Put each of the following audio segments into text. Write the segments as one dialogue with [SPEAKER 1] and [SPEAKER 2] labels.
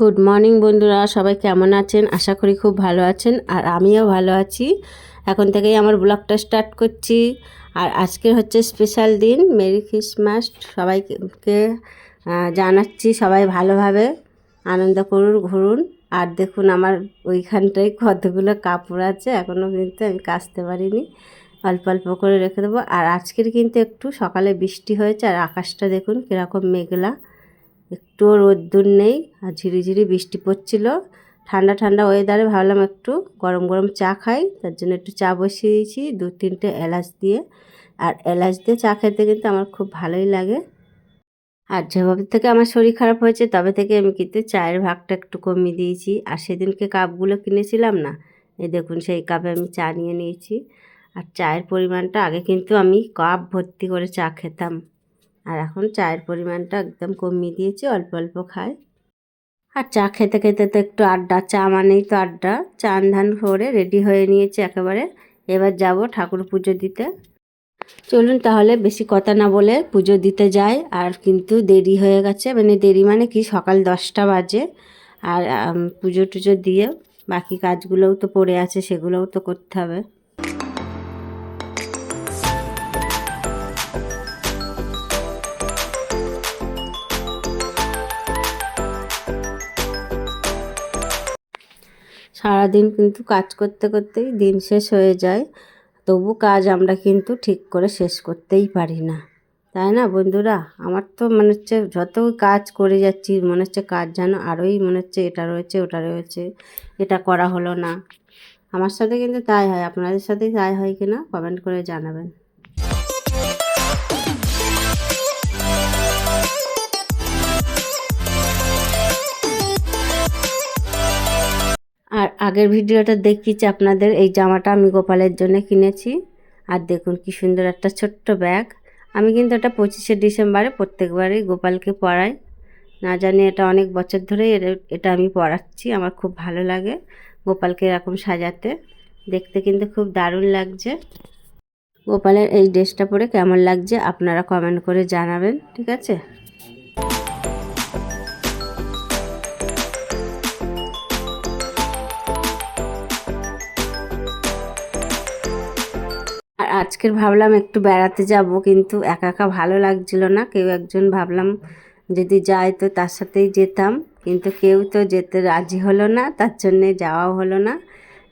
[SPEAKER 1] Good morning বন্ধুরা। সবাই কেমন আছেন? আশা করি খুব ভালো আছেন। আর আমিও ভালো আছি। এখন থেকেই আমার ব্লগটা স্টার্ট করছি। আর আজকের হচ্ছে স্পেশাল দিন, মেরি ক্রিসমাস। সবাইকে জানাচ্ছি সবাই ভালোভাবে আনন্দ করুন, ঘুরুন। আর দেখুন আমার ওইখানটায় কতগুলো কাপড় আছে। এখনও কিন্তু আমি কাচতে পারিনি। অল্প অল্প করে রেখে দেবো। আর আজকের কিন্তু একটু সকালে বৃষ্টি হয়েছে। আর আকাশটা দেখুন কীরকম মেঘলা। একটুও রোদ্দুর নেই আর ঝিরিঝিরি বৃষ্টি পড়ছিল। ঠান্ডা ঠান্ডা ওয়েদারে ভাবলাম একটু গরম গরম চা খাই। তার জন্য একটু চা বসিয়ে দিয়েছি দু, তিনটে এলাচ দিয়ে। আর এলাচ দিয়ে চা খেতে কিন্তু আমার খুব ভালোই লাগে। আর যেভাবে থেকে আমার শরীর খারাপ হয়েছে, তবে থেকে আমি কিন্তু চায়ের ভাগটা একটু কমিয়ে দিয়েছি। আর সেদিনকে কাপগুলো কিনেছিলাম না, এই দেখুন সেই কাপে আমি চা নিয়ে নিয়েছি। আর চায়ের পরিমাণটা আগে কিন্তু আমি কাপ ভর্তি করে চা খেতাম। আর এখন চায়ের পরিমাণটা একদম কমিয়ে দিয়েছি, অল্প অল্প খাই। আর চা খেতে খেতে তো একটু আড্ডা, চা মানেই তো আড্ডা। চান ধান করে রেডি হয়ে নিয়েছি একেবারে। এবার যাব ঠাকুর পুজো দিতে। চলুন তাহলে বেশি কথা না বলে পুজো দিতে যাই। আর কিন্তু দেরি হয়ে গেছে মানে দেরি মানে কি? সকাল দশটা বাজে। আর পুজো টুজো দিয়ে বাকি কাজগুলোও তো পড়ে আছে, সেগুলোও তো করতে হবে। সারাদিন কিন্তু কাজ করতে করতেই দিন শেষ হয়ে যায়। তবু কাজ আমরা কিন্তু ঠিক করে শেষ করতেই পারি না। তাই না বন্ধুরা? আমার তো মনে হচ্ছে যত কাজ করে যাচ্ছি, মনে হচ্ছে কাজ যেন আরোই মনে হচ্ছে এটা রয়েছে, ওটা রয়েছে, এটা করা হলো না। আমার সাথে কিন্তু তাই হয়। আপনাদের সাথে তাই হয় কি না কমেন্ট করে জানাবেন। আগের ভিডিওটা দেখিয়েছি আপনাদের, এই জামাটা আমি গোপালের জন্য কিনেছি। আর দেখুন কি সুন্দর একটা ছোট্ট ব্যাগ। আমি কিন্তু এটা পঁচিশে ডিসেম্বরে প্রত্যেকবারই গোপালকে পরাই। না জানি এটা অনেক বছর ধরে এটা আমি পরাচ্ছি, আমার খুব ভালো লাগে গোপালকে এরকম সাজাতে। দেখতে কিন্তু খুব দারুণ লাগছে। গোপালের এই ড্রেসটা পরে কেমন লাগছে আপনারা কমেন্ট করে জানাবেন, ঠিক আছে? আজকের ভাবলাম একটু বেড়াতে যাব, কিন্তু একা একা ভালো লাগছিল না। কেউ একজন ভাবলাম যদি যায় তো তার সাথেই যেতাম, কিন্তু কেউ তো যেতে রাজি হলো না, তার জন্যে যাওয়াও হলো না।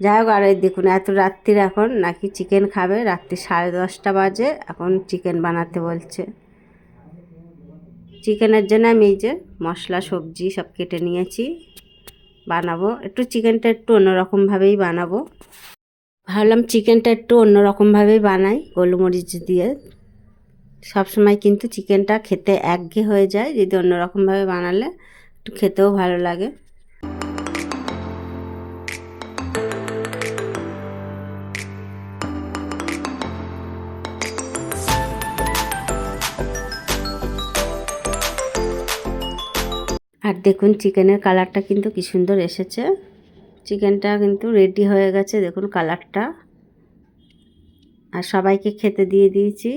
[SPEAKER 1] যাই হোক, আর এই দেখুন, এত রাত্রির এখন, নাকি চিকেন খাবে? রাত্রি সাড়ে দশটা বাজে, এখন চিকেন বানাতে বলছে। চিকেনের জন্য আমি এই যে মশলা, সবজি সব কেটে নিয়েছি, বানাবো। একটু চিকেনটা একটু অন্যরকমভাবেই বানাবো। ভাবলাম চিকেনটা একটু অন্যরকমভাবেই বানাই, গোলমরিচ দিয়ে। সবসময় কিন্তু চিকেনটা খেতে একঘে হয়ে যায়, যদি অন্যরকমভাবে বানালে একটু খেতেও ভালো লাগে। আর দেখুন, চিকেনের কালারটা কিন্তু কি সুন্দর এসেছে। চিকেনটা কিন্তু রেডি হয়ে গেছে, দেখুন কালারটা আর সবাইকে খেতে দিয়ে দিয়েছি।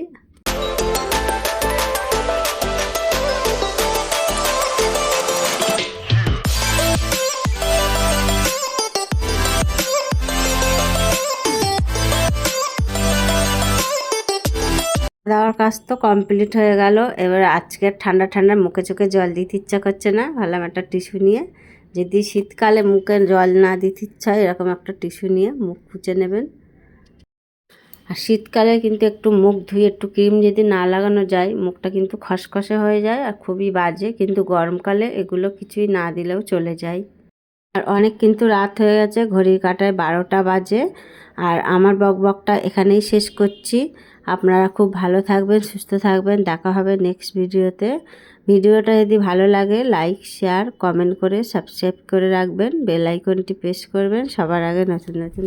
[SPEAKER 1] দেওয়ার কাজ তো কমপ্লিট হয়ে গেল। এবার আজকে ঠান্ডা ঠান্ডা মুখে চোখে জল দিতে ইচ্ছা করছে না। ভাবলাম একটা টিস্যু নিয়ে যদি শীতকালে মুখে জল না দিতে ইচ্ছা এরকম একটা টিস্যু নিয়ে মুখ খুঁচে নেবেন। আর শীতকালে কিন্তু একটু মুখ ধুয়ে একটু ক্রিম যদি না লাগানো যায়, মুখটা কিন্তু খসখসে হয়ে যায় আর খুবই বাজে। কিন্তু গরমকালে এগুলো কিছুই না দিলেও চলে যায়। আর অনেক কিন্তু রাত হয়ে গেছে, ঘড়ির কাটায় বারোটা বাজে। আর আমার বক বকটা এখানেই শেষ করছি। আপনারা খুব ভালো থাকবেন, সুস্থ থাকবেন। দেখা হবে নেক্সট ভিডিওতে। ভিডিওটা যদি ভালো লাগে লাইক শেয়ার কমেন্ট করে সাবস্ক্রাইব করে রাখবেন। বেল আইকনটি প্রেস করবেন। সবার আগে নতুন নতুন